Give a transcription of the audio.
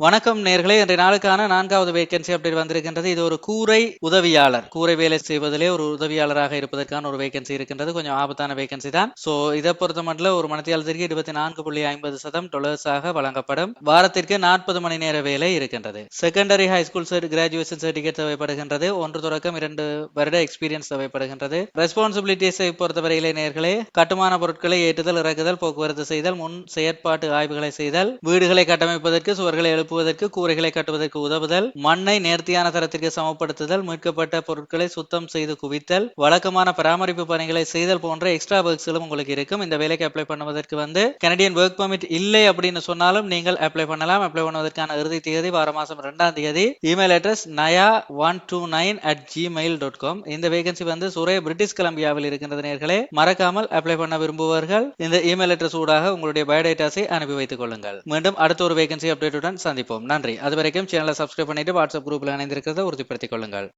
வணக்கம் நேர்களே இன்றைய நாளுக்கான நான்காவது வேகன்சி அப்டேட் வந்திருக்கின்றது. இது ஒரு கூரை உதவியாளர். கூரை வேலை செய்வதிலே ஒரு உதவியாளராக இருப்பதற்கான ஒரு வேகன்சி இருக்கின்றது. கொஞ்சம் ஆபத்தான வேகன்சி தான். சோ இதை பொறுத்த மட்டும் ஒரு மனத்தியாளத்திற்கு இருபத்தி நான்கு புள்ளி ஐம்பது சதம் டொலர்ஸாக வழங்கப்படும். வாரத்திற்கு நாற்பது மணி நேர வேலை இருக்கின்றது. Secondary high school graduation certificate தேவைப்படுகின்றது. ஒன்று தொடக்கம் இரண்டு வருட எக்ஸ்பீரியன்ஸ் தேவைப்படுகின்றது. ரெஸ்பான்சிபிலிட்டிஸை பொறுத்தவரையிலே நேர்களே கட்டுமான பொருட்களை ஏற்றுதல் இறக்குதல் போக்குவரத்து செய்தல் முன் செயற்பாட்டு ஆய்வுகளை செய்தல் வீடுகளை கட்டமைப்பதற்கு சுவர்களை எழுப்புவதற்கு கூரைகளை கட்டுவதற்கு உதவுதல் மண்ணை நேர்த்தியான தரத்திற்கு சமப்படுத்துதல் மீட்கப்பட்ட பொருட்களை சுத்தம் செய்து குவித்தல் வழக்கமான பராமரிப்பு பணிகளை செய்தல் போன்ற எக்ஸ்ட்ரா ஒர்க்ஸ்களும் உங்களுக்கு இருக்கும். இந்த வேலைக்கு அப்ளை பண்ணுவதற்கு வந்து கனடியன் ஒர்க் பர்மிட் இல்லை அப்படின்னு சொன்னாலும் நீங்கள் அப்ளை பண்ணலாம். அப்ளை பண்ணுவதற்கான இறுதி தேதி வார மாசம் இரண்டாம் தேதி. Email address Naya one two nine at Gmail dot com இந்த வேகன்சி வந்து சுரே பிரிட்டிஷ் கொலம்பியாவில் இருக்கின்றது நேர்களே. மறக்காமல் அப்ளை பண்ண விரும்புவர்கள். இந்த இமெயில் அட்ரஸ் ஊடாக உங்களுடைய பயோடேட்டாஸை அனுப்பி வைத்துக் கொள்ளுங்கள். மீண்டும் அடுத்த ஒரு வேகன்சி அப்டேட்டுடன் சந்திப்போம். நன்றி. அது வரைக்கும் சேனலை சப்ஸ்கிரைப் பண்ணிட்டு வாட்ஸ்அப் குரூப்பில் இணைந்திருக்கிறத உறுதிப்படுத்திக் கொள்ளுங்கள்.